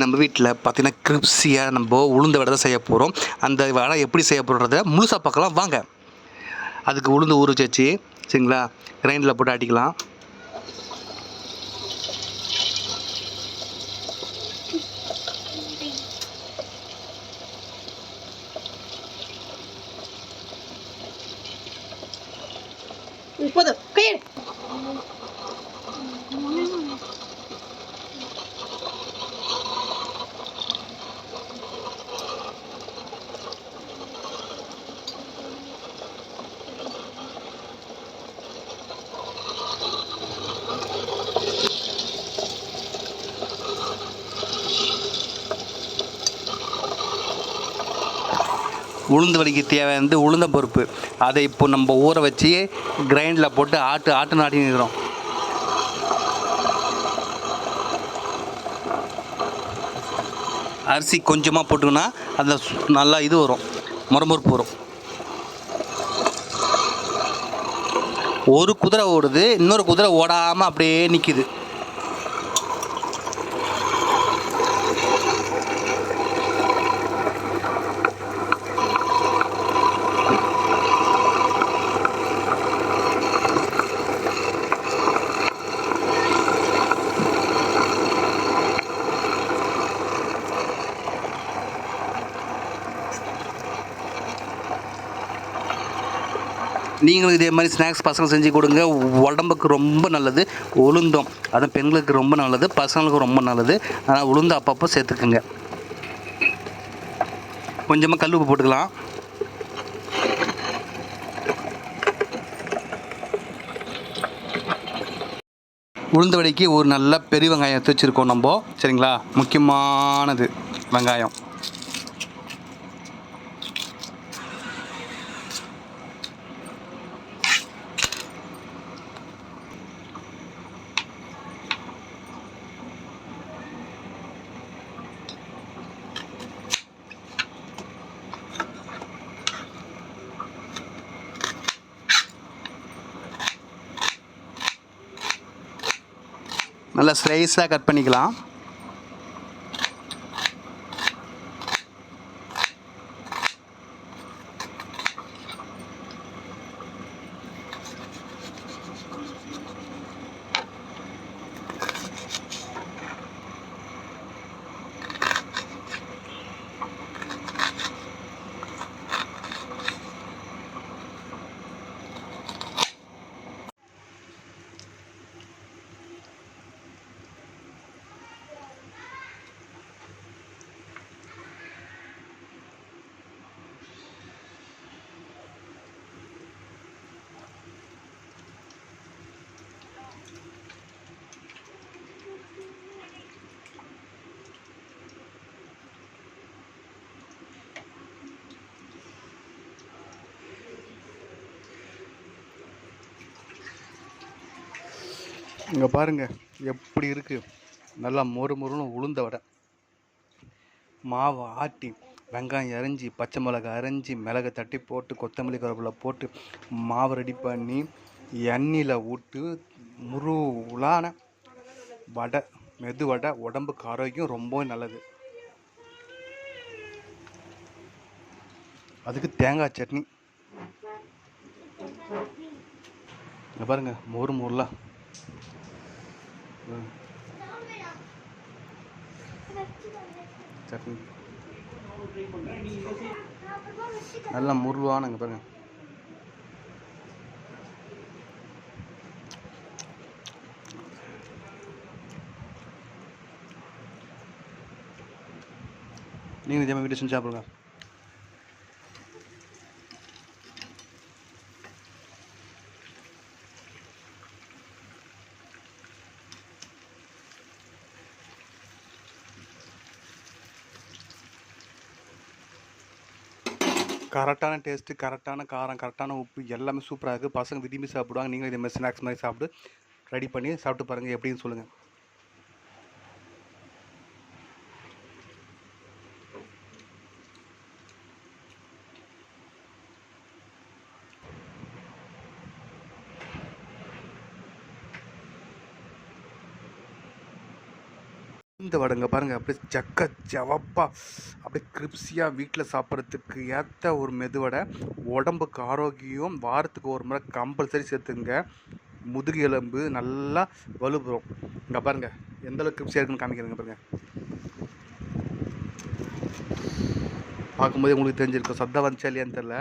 நம்ம வீட்டில் பார்த்தீங்கன்னா கிரிப்ஸியாக நம்ம உளுந்த வடை தான் செய்ய போகிறோம். அந்த வடை எப்படி செய்ய போகிறத முழுசாக பார்க்கலாம். வாங்க. அதுக்கு உளுந்து ஊற வச்சு சரிங்களா? கிரைண்டில் போட்டு அடிக்கலாம். போதும். கையெடு உளுந்து வலிக்கு தேவையானது உளுந்த பருப்பு. அதை இப்போ நம்ம ஊற வச்சு கிரைண்டில் போட்டு ஆட்டு ஆட்டு நாட்டி நிற்கிறோம். அரிசி கொஞ்சமாக போட்டுக்கினா அதில் சு- நல்லா இது வரும். முறமுறுப்பு வரும். ஒரு குதிரை ஓடுது இன்னொரு குதிரை ஓடாமல் அப்படியே நிற்கிது நீங்களும் இதே மாதிரி ஸ்நாக்ஸ் பசங்க செஞ்சு கொடுங்க. உடம்புக்கு ரொம்ப நல்லது. உளுந்தம் அது பெண்களுக்கு ரொம்ப நல்லது. பசங்களுக்கு ரொம்ப நல்லது. ஆனால் உளுந்து அப்பப்போ சேர்த்துக்குங்க. கொஞ்சமாக கல் உப்பு போட்டுக்கலாம். உளுந்து வடைக்கு ஒரு நல்ல பெரிய வெங்காயம் எடுத்து வச்சுருக்கோம் நம்ம. சரிங்களா? முக்கியமானது வெங்காயம். நல்லா ஸ்லைஸாக கட் பண்ணிக்கலாம். இங்கே பாருங்கள் எப்படி இருக்குது நல்லா மொறு மொறுன்னு உளுந்த வடை. மாவை ஆட்டி வெங்காயம் அரைஞ்சி பச்சை மிளகாய் அரைஞ்சி மிளகை தட்டி போட்டு கொத்தமல்லி கருவேப்பிலை போட்டு மாவு ரெடி பண்ணி எண்ணெயில் விட்டு முருளான வடை மெது வடை உடம்புக்கு ஆரோக்கியம் ரொம்ப நல்லது. அதுக்கு தேங்காய் சட்னி. பாருங்கள் பாருங்க மோர்லாம் சட்னி. நல்லா முருவானுங்க பாருங்க. நீங்கள் இதே மாதிரி வீடியோ செஞ்சு சாப்பிடுங்க. கரெக்டான டேஸ்ட்டு கரெக்டான காரம் கரெக்டான உப்பு எல்லாமே சூப்பராக இருக்குது பசங்க விரும்பி சாப்பிடுவாங்க. நீங்களும் இதே மாதிரி ஸ்நாக்ஸ் மாதிரி சாப்பிட்டு ரெடி பண்ணி சாப்பிட்டு பாருங்கள் எப்படின்னு சொல்லுங்கள் இந்த வடைங்க பாருங்கள் அப்படியே சக்க ஜவப்பா அப்படியே கிரிப்ஸியாக வீட்டில் சாப்பிட்றதுக்கு ஏற்ற ஒரு மெதுவடை. உடம்புக்கு ஆரோக்கியம் வாரத்துக்கு ஒரு முறை கம்பல்சரி சேர்த்துங்க. முதுகு எலும்பு நல்லா வலுப்புறோம். இங்கே பாருங்கள் எந்த அளவுக்கு கிரிப்ஸியாக இருக்குன்னு காமிக்கிறேங்க பாருங்கள் பார்க்கும்போதே உங்களுக்கு தெரிஞ்சிருக்கும். சத்தம் வந்துச்சா இல்லையான்னு தெரில